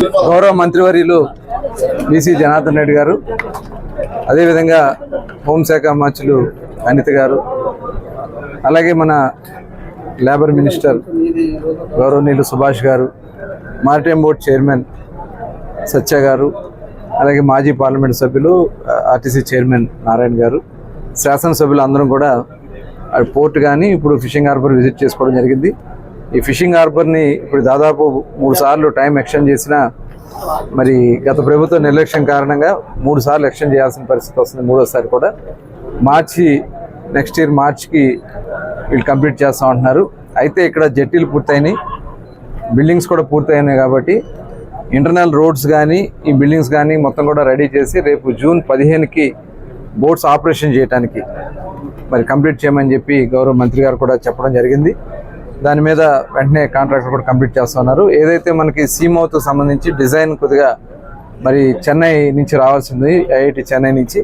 గౌరవ మంత్రివర్యులు బీసీ జనార్దన్ రెడ్డి గారు అదేవిధంగా హోంశాఖ మంత్రులు అనిత గారు అలాగే మన లేబర్ మినిస్టర్ గౌరవనీయులు సుభాష్ గారు మారిటైమ్ బోర్డ్ చైర్మన్ సత్య గారు అలాగే మాజీ పార్లమెంట్ సభ్యులు ఆర్టీసీ చైర్మన్ నారాయణ గారు శాసనసభ్యులు అందరం కూడా ఆ పోర్ట్ కానీ ఇప్పుడు ఫిషింగ్ హార్బర్ విజిట్ చేసుకోవడం జరిగింది. ఈ ఫిషింగ్ హార్బర్ని ఇప్పుడు దాదాపు మూడు సార్లు టైం ఎక్స్టెండ్ చేసిన మరి గత ప్రభుత్వ నిర్లక్ష్యం కారణంగా మూడు సార్లు ఎక్స్టెండ్ చేయాల్సిన పరిస్థితి వస్తుంది మూడోసారి కూడా. మార్చి నెక్స్ట్ ఇయర్ మార్చ్కి వీళ్ళు కంప్లీట్ చేస్తూ ఉంటున్నారు అయితే ఇక్కడ జట్టీలు పూర్తయినాయి. బిల్డింగ్స్ కూడా పూర్తయినాయి కాబట్టి ఇంటర్నల్ రోడ్స్ కానీ ఈ బిల్డింగ్స్ కానీ మొత్తం కూడా రెడీ చేసి రేపు జూన్ పదిహేనుకి బోట్స్ ఆపరేషన్ చేయడానికి మరి కంప్లీట్ చేయమని చెప్పి గౌరవ మంత్రి గారు కూడా చెప్పడం జరిగింది. దాని మీద వెంటనే కాంట్రాక్టర్ కూడా కంప్లీట్ చేస్తున్నారు ఏదైతే మనకి సీమౌత్ సంబంధించి డిజైన్ కొద్దిగా మరి చెన్నై నుంచి రావాల్సింది ఐఐటి చెన్నై నుంచి.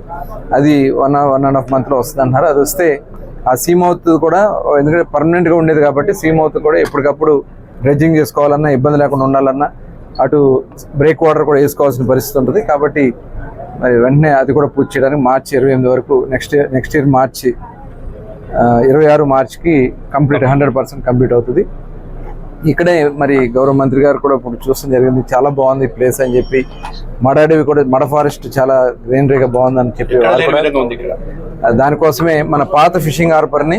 అది వన్ వన్ అండ్ హాఫ్ మంత్లో వస్తుంది అంటున్నారు అది వస్తే ఆ సీమౌత్ కూడా ఎందుకంటే పర్మనెంట్గా ఉండేది కాబట్టి సీమౌత్ కూడా ఎప్పటికప్పుడు డ్రెడ్జింగ్ చేసుకోవాలన్నా ఇబ్బంది లేకుండా ఉండాలన్నా అటు బ్రేక్ వాటర్ కూడా వేసుకోవాల్సిన పరిస్థితి ఉంటుంది. కాబట్టి మరి వెంటనే అది కూడా పూర్తి చేయడానికి మార్చి ఇరవై ఎనిమిది వరకు next year next year March ఇరవై ఆరు మార్చికి కంప్లీట్ హండ్రెడ్ పర్సెంట్ కంప్లీట్ అవుతుంది. ఇక్కడే మరి గౌరవ మంత్రి గారు కూడా ఇప్పుడు చూడడం జరిగింది. చాలా బాగుంది ప్లేస్ అని చెప్పి. మడ అడవి కూడా మడ ఫారెస్ట్ చాలా గ్రీనరీగా బాగుందని చెప్పి వారు కూడా ఆ, దానికోసమే మన పాత ఫిషింగ్ హార్బర్ని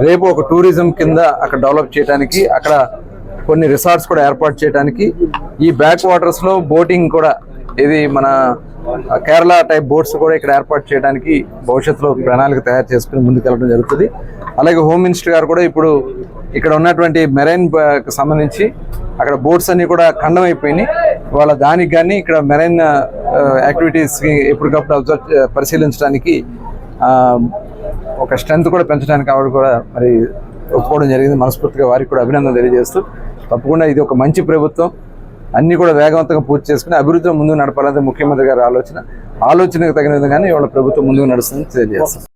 రేపు ఒక టూరిజం కింద అక్కడ డెవలప్ చేయడానికి అక్కడ కొన్ని రిసార్ట్స్ కూడా ఏర్పాటు చేయడానికి ఈ బ్యాక్ వాటర్స్లో బోటింగ్ కూడా ఇది మన కేరళ టైప్ బోట్స్ కూడా ఇక్కడ ఏర్పాటు చేయడానికి భవిష్యత్తులో ప్రణాళిక తయారు చేసుకుని ముందుకెళ్ళడం జరుగుతుంది. అలాగే హోమ్ మినిస్టర్ గారు కూడా ఇప్పుడు ఇక్కడ ఉన్నటువంటి మెరైన్ సంబంధించి అక్కడ బోట్స్ అన్ని కూడా ఖండం అయిపోయినాయి. వాళ్ళ దానికి కానీ ఇక్కడ మెరైన్ యాక్టివిటీస్కి ఎప్పటికప్పుడు అబ్జర్వ్ పరిశీలించడానికి ఒక స్ట్రెంత్ కూడా పెంచడానికి ఆవిడ కూడా మరి ఒప్పుకోవడం జరిగింది. మనస్ఫూర్తిగా వారికి కూడా అభినందన తెలియజేస్తూ తప్పకుండా ఇది ఒక మంచి ప్రభుత్వం. అన్ని కూడా వేగవంతంగా పూర్తి చేసుకుని అభివృద్ధిలో ముందుకు నడపాలనేది ముఖ్యమంత్రి గారి ఆలోచన ఆలోచనకు తగిన విధంగానే ఇవాళ ప్రభుత్వం ముందుకు నడుస్తుందని తెలియజేస్తాం.